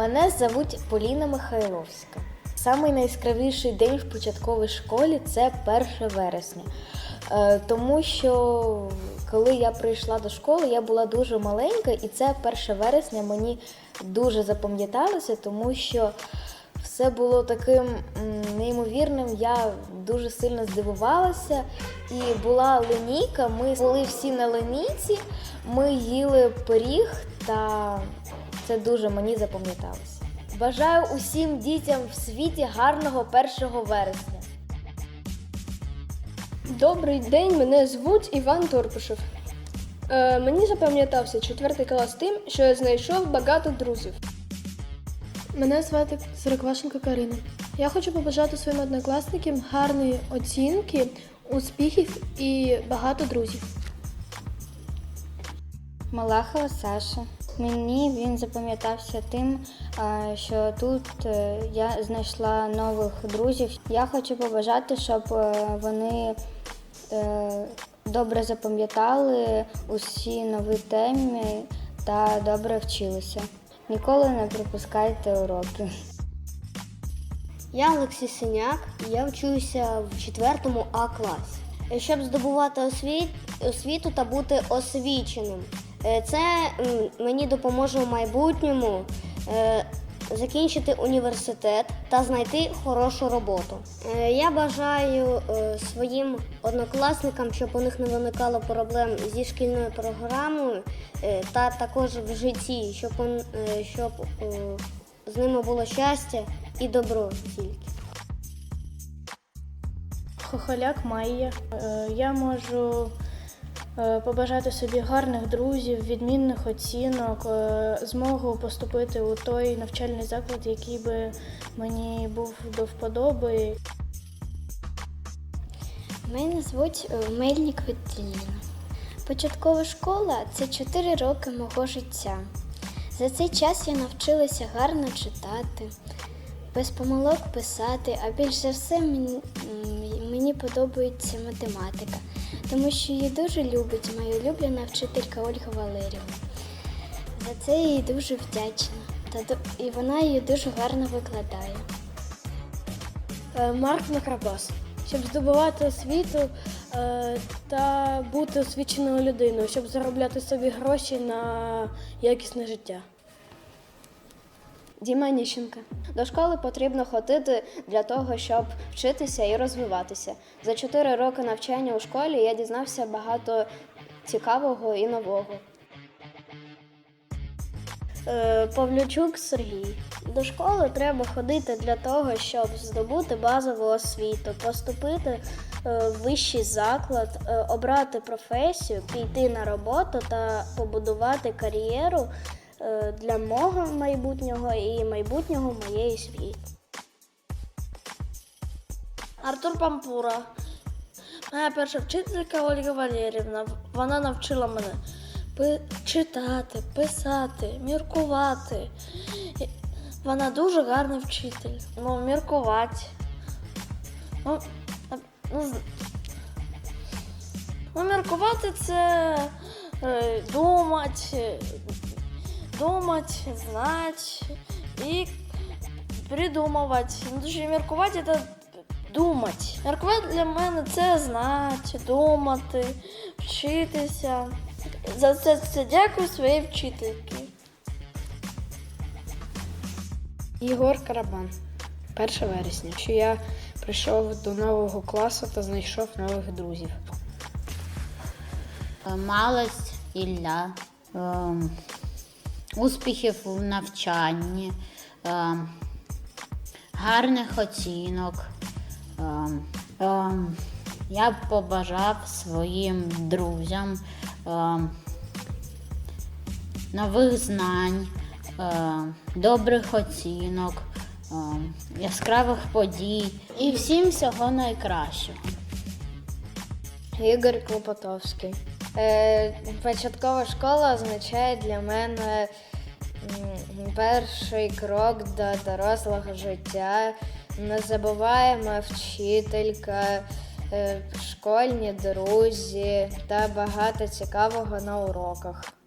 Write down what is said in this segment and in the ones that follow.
Мене звуть Поліна Михайловська. Самий найяскравіший день в початковій школі це 1 вересня. Е, Тому що коли я прийшла до школи, я була дуже маленька, і це 1 вересня мені дуже запам'яталося, тому що все було таким неймовірним. Я дуже сильно здивувалася. І була линійка. Ми були всі на линійці, ми їли пиріг, та це дуже мені запам'яталося. Бажаю усім дітям в світі гарного 1 вересня. Добрий день, мене звуть Іван Торпишев. Е, мені запам'ятався четвертий клас тим, що я знайшов багато друзів. Мене звати Сороквашенко Карина. Я хочу побажати своїм однокласникам гарної оцінки, успіхів і багато друзів. Малахова Саша. Мені він запам'ятався тим, що тут е, я знайшла нових друзів. Я хочу побажати, щоб е, вони е, добре запам'ятали усі нові теми та добре вчилися. Ніколи не пропускайте уроки. Я Олексій Синяк, я вчуся в 4 А класі. Щоб здобувати освіт, освіту та бути освіченим. Е, Це мені допоможе в майбутньому е, закінчити університет та знайти хорошу роботу. Е, Я бажаю своїм однокласникам, щоб у них не виникало проблем зі шкільною програмою та також в житті, щоб, щоб з ними було щастя і добро тільки. Хохоляк Майя. Я можу побажати собі гарних друзів, відмінних оцінок, е, змогу поступити у той навчальний заклад, який би мені був до вподоби. Мене звуть е, Мельник Віталіна. Початкова школа це 4 роки мого життя. За цей час я навчилася гарно читати, без помилок писати, а більш за все мені подобається математика, тому що її дуже любить моя улюблена вчителька Ольга Валерівна. За це я їй дуже вдячна. Та і вона її дуже гарно викладає. Е, Марк Накрабас. Щоб здобувати освіту е, та бути освіченою людиною, щоб заробляти собі гроші на якісне життя. Діма Ніщенка. До школи потрібно ходити для того, щоб вчитися і розвиватися. За 4 роки навчання у школі я дізнався багато цікавого і нового. Е, Павлючук Сергій. До школи треба ходити для того, щоб здобути базову освіту, поступити е, в вищий заклад, е, обрати професію, піти на роботу та побудувати кар'єру для мого майбутнього і майбутнього моєї світи. Артур Пампура. Моя перша вчителька Ольга Валерівна. Вона навчила мене читати, писати, міркувати. Вона дуже гарний вчитель. Ну, міркувати. Ну, ну, ну міркувати це е, думати, думати, знати і придумувати. Ну, точніше, міркувати це думати. Міркувати для мене це знати, думати, вчитися. За це, це дякую своїй вчительці. Єгор Карабан. 1 вересня. Що я прийшов до нового класу та знайшов нових друзів. Малость Ілля, ем, успіхів в навчанні, ем, гарних оцінок. Ем, ем, я б побажав своїм друзям нових знань, добрих оцінок, яскравих подій і всім всього найкращого. Ігор Клопотовський. Е, початкова школа означає для мене перший крок до дорослого життя. Не забуваємо вчителька, е, школьні друзі та багато цікавого на уроках.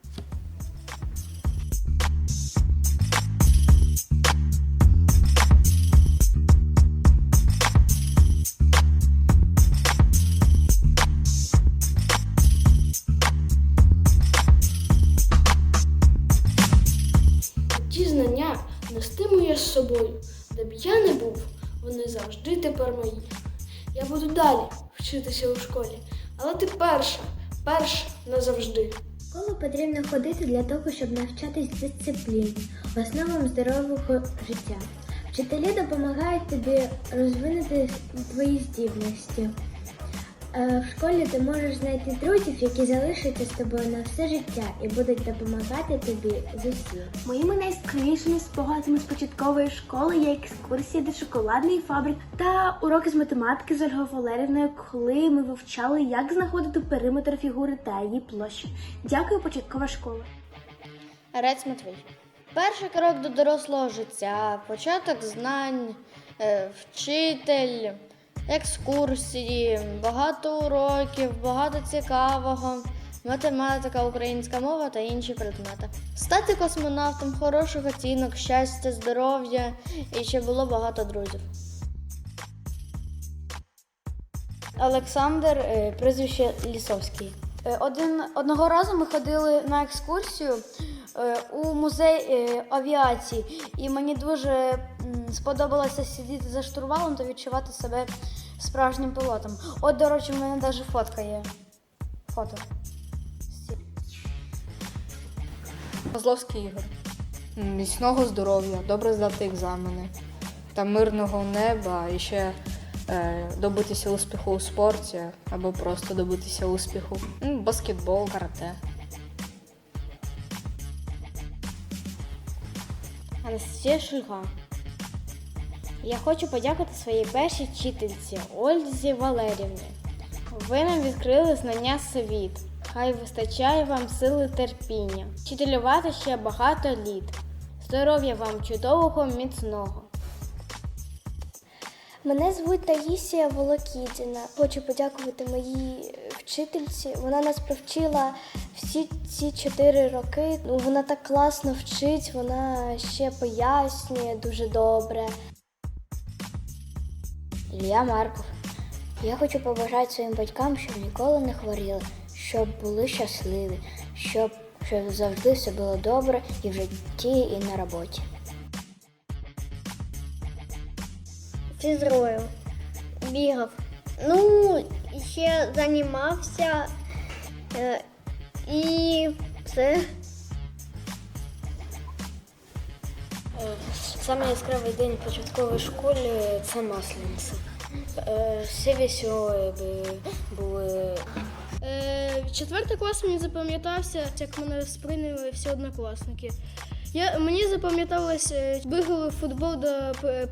Нестиму я з собою, де б я не був, вони завжди тепер мої. Я буду далі вчитися у школі, але ти перша, перша назавжди. Школу потрібно ходити для того, щоб навчатись дисципліні, основам здорового життя. Вчителі допомагають тобі розвинути твої здібності. Е, В школі ти можеш знайти друзів, які залишаться з тобою на все життя і будуть допомагати тобі з усім. Моїми найяскравішими спогадами з початкової школи є екскурсії до шоколадної фабрики та уроки з математики з Ольгою Валерівною, коли ми вивчали, як знаходити периметр фігури та її площу. Дякую, початкова школа. Рець Матвій. Перший крок до дорослого життя, початок знань, е, вчитель, екскурсії, багато уроків, багато цікавого, математика, українська мова та інші предмети. Стати космонавтом, хороших оцінок, щастя, здоров'я і ще було багато друзів. Олександр, е, прізвище Лісовський. Е, Один, одного разу ми ходили на екскурсію е, у музей авіації, і мені дуже сподобалося сидіти за штурвалом та відчувати себе справжнім пілотом. От, до речі, в мене навіть фотка є. Фото. Козловський Ігор. Міцного здоров'я, добре здати екзамени та мирного неба і ще е, добитися успіху у спорті або просто добитися успіху. Баскетбол, карате. Анастасія Шульга. Я хочу подякувати своїй першій вчительці Ользі Валерівні. Ви нам відкрили знання світ. Хай вистачає вам сили терпіння. Вчителювати ще багато літ. Здоров'я вам чудового, міцного. Мене звуть Таїсія Волокітіна. Хочу подякувати моїй вчительці. Вона нас привчила всі ці чотири роки. Вона так класно вчить, вона ще пояснює дуже добре. Ілля Марков. Я хочу побажати своїм батькам, щоб ніколи не хворіли, щоб були щасливі, щоб, щоб завжди все було добре і в житті, і на роботі. Фізрою. Бігав. Ну, ще займався е, і все. Саме яскравий день в початковій школі це маслениця. Всі веселі були. Е, четвертий клас мені запам'ятався, як мене сприйняли всі однокласники. Я, мені запам'яталось, е, бігали в футбол до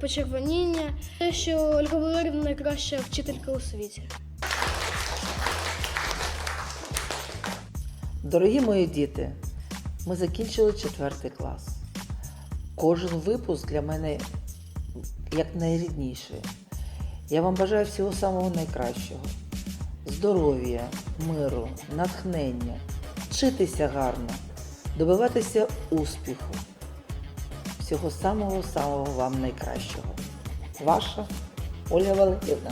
почервоніння, те, що Ольга Валерівна найкраща вчителька у світі. Дорогі мої діти, ми закінчили четвертий клас. Кожен випуск для мене як найрідніший. Я вам бажаю всього самого найкращого. Здоров'я, миру, натхнення, вчитися гарно, добиватися успіху. Всього самого самого вам найкращого. Ваша Ольга Валерівна.